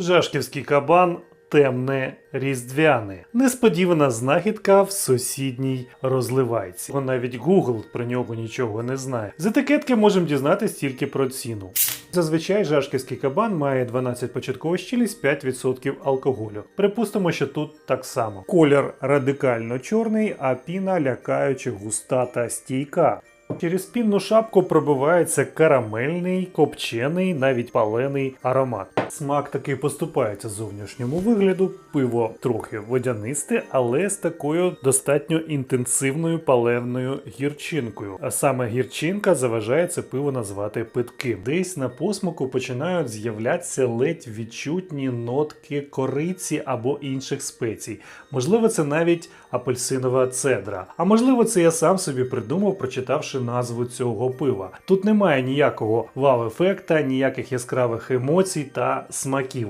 Жашківський кабан. Темне різдвяне. Несподівана знахідка в сусідній розливайці. Навіть Google про нього нічого не знає. З етикетки можемо дізнатись тільки про ціну. Зазвичай жашківський кабан має 12 початкових щілість, 5% алкоголю. Припустимо, що тут так само. Колір радикально чорний, а піна лякаюче густа та стійка. Через пінну шапку пробивається карамельний, копчений, навіть палений аромат. Смак таки поступається зовнішньому вигляду, пиво трохи водянисте, але з такою достатньо інтенсивною паленою гірчинкою. А саме гірчинка заважає це пиво назвати питким. Десь на посмаку починають з'являтися ледь відчутні нотки кориці або інших спецій. Можливо, це навіть апельсинова цедра. А можливо, це я сам собі придумав, прочитавши назву цього пива. Тут немає ніякого вау-ефекта, ніяких яскравих емоцій та смаків.